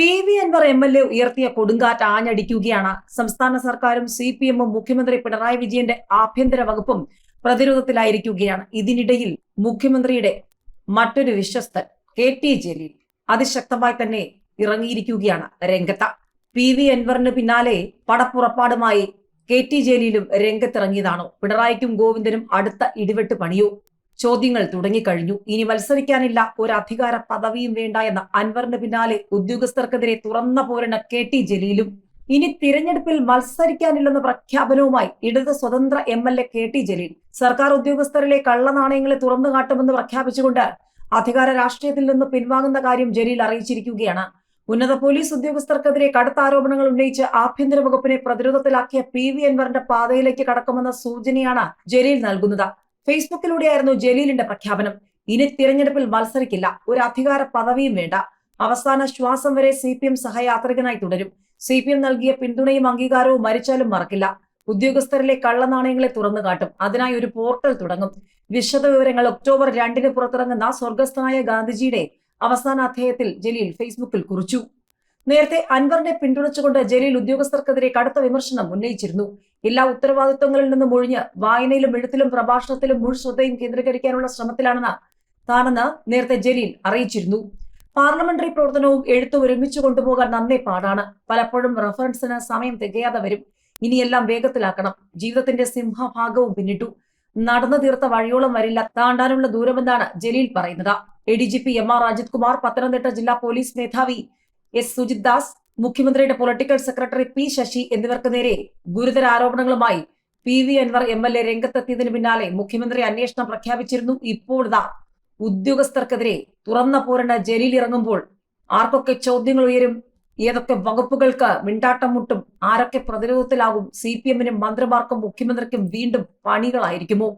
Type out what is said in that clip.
P V Anvar M L A ഉയർത്തിയ കൊടുങ്കാറ്റ് ആഞ്ഞടിക്കുകയാണ്. സംസ്ഥാന സർക്കാരും സി പി എമ്മും മുഖ്യമന്ത്രി പിണറായി വിജയന്റെ ആഭ്യന്തര വകുപ്പും പ്രതിരോധത്തിലായിരിക്കുകയാണ്. ഇതിനിടയിൽ മുഖ്യമന്ത്രിയുടെ മറ്റൊരു വിശ്വസ്തൻ കെ ടി ജലീൽ അതിശക്തമായി തന്നെ ഇറങ്ങിയിരിക്കുകയാണ് രംഗത്ത്. പി വി അൻവറിന് പിന്നാലെ പടപ്പുറപ്പാടുമായി കെ ടി ജലീലും രംഗത്തിറങ്ങിയതാണോ. പിണറായിക്കും ഗോവിന്ദനും അടുത്ത ഇടിവെട്ട് പണിയോ. ചോദ്യങ്ങൾ തുടങ്ങിക്കഴിഞ്ഞു. ഇനി മത്സരിക്കാനില്ല. ഒരു അധികാര പദവിയും വേണ്ട എന്ന അൻവറിന് പിന്നാലെ ഉദ്യോഗസ്ഥർക്കെതിരെ തുറന്ന പോരണ കെ ടി ജലീലും. ഇനി തിരഞ്ഞെടുപ്പിൽ മത്സരിക്കാനില്ലെന്ന പ്രഖ്യാപനവുമായി ഇടത് സ്വതന്ത്ര M L A K T Jaleel. സർക്കാർ ഉദ്യോഗസ്ഥരിലെ കള്ളനാണയങ്ങളെ തുറന്നു കാട്ടുമെന്ന് പ്രഖ്യാപിച്ചുകൊണ്ട് അധികാര രാഷ്ട്രീയത്തിൽ നിന്ന് പിൻവാങ്ങുന്ന കാര്യം ജലീൽ അറിയിച്ചിരിക്കുകയാണ്. ഉന്നത പോലീസ് ഉദ്യോഗസ്ഥർക്കെതിരെ കടുത്ത ആരോപണങ്ങൾ ഉന്നയിച്ച് ആഭ്യന്തര വകുപ്പിനെ പ്രതിരോധത്തിലാക്കിയ പി വി അൻവറിന്റെ പാതയിലേക്ക് കടക്കുമെന്ന സൂചനയാണ് ജലീൽ നൽകുന്നത്. ഫേസ്ബുക്കിലൂടെയായിരുന്നു ജലീലിന്റെ പ്രഖ്യാപനം. ഇനി തിരഞ്ഞെടുപ്പിൽ മത്സരിക്കില്ല. ഒരു അധികാര പദവിയും വേണ്ട. അവസാന ശ്വാസം വരെ സി പി എം സഹയാത്രികനായി തുടരും. സി പി എം നൽകിയ പിന്തുണയും അംഗീകാരവും മരിച്ചാലും മറക്കില്ല. ഉദ്യോഗസ്ഥരിലെ കള്ളനാണയങ്ങളെ തുറന്നു കാട്ടും. അതിനായി ഒരു പോർട്ടൽ തുടങ്ങും. വിശദ വിവരങ്ങൾ ഒക്ടോബർ രണ്ടിന് പുറത്തിറങ്ങുന്ന സ്വർഗസ്ഥനായ ഗാന്ധിജിയുടെ അവസാന അധ്യായത്തിൽ ജലീൽ ഫേസ്ബുക്കിൽ കുറിച്ചു. നേരത്തെ അൻവറിനെ പിന്തുണച്ചുകൊണ്ട് ജലീൽ ഉദ്യോഗസ്ഥർക്കെതിരെ കടുത്ത വിമർശനം ഉന്നയിച്ചിരുന്നു. എല്ലാ ഉത്തരവാദിത്വങ്ങളിൽ നിന്നും ഒഴിഞ്ഞ് വായനയിലും എഴുത്തിലും പ്രഭാഷണത്തിലും മുഴു ശ്രദ്ധയും കേന്ദ്രീകരിക്കാനുള്ള ശ്രമത്തിലാണെന്ന് താനെന്ന് നേരത്തെ ജലീൽ അറിയിച്ചിരുന്നു. പാർലമെന്ററി പ്രവർത്തനവും എഴുത്തും ഒരുമിച്ച് കൊണ്ടുപോകാൻ നന്നേ പാടാണ്. പലപ്പോഴും റഫറൻസിന് സമയം തികയാതെ വരും. ഇനിയെല്ലാം വേഗത്തിലാക്കണം. ജീവിതത്തിന്റെ സിംഹഭാഗവും പിന്നിട്ടു. നടന്നു തീർത്ത വഴിയോളം വരില്ല. താണ്ടാനുള്ള ദൂരമെന്നാണ് ജലീൽ പറയുന്നത്. A D G P M R Ajith Kumar Pathanamthitta ജില്ലാ പോലീസ് മേധാവി എസ്. സുജിത് ദാസ് മുഖ്യമന്ത്രിയുടെ പൊളിറ്റിക്കൽ സെക്രട്ടറി പി. ശശി എന്നിവർക്ക് നേരെ ഗുരുതര ആരോപണങ്ങളുമായി P. V. Anvar M. L. A രംഗത്തെത്തിയതിന് പിന്നാലെ മുഖ്യമന്ത്രി അന്വേഷണം പ്രഖ്യാപിച്ചിരുന്നു. ഇപ്പോൾ ഇതാ ഉദ്യോഗസ്ഥർക്കെതിരെ തുറന്ന പോരണ ജയിലിൽ ഇറങ്ങുമ്പോൾ ആർക്കൊക്കെ ചോദ്യങ്ങൾ ഉയരും? ഏതൊക്കെ വകുപ്പുകൾക്ക് മിണ്ടാട്ടം മുട്ടും? ആരൊക്കെ പ്രതിരോധത്തിലാകും? സി പി എമ്മിനും മന്ത്രിമാർക്കും മുഖ്യമന്ത്രിക്കും വീണ്ടും പണികളായിരിക്കുമോ?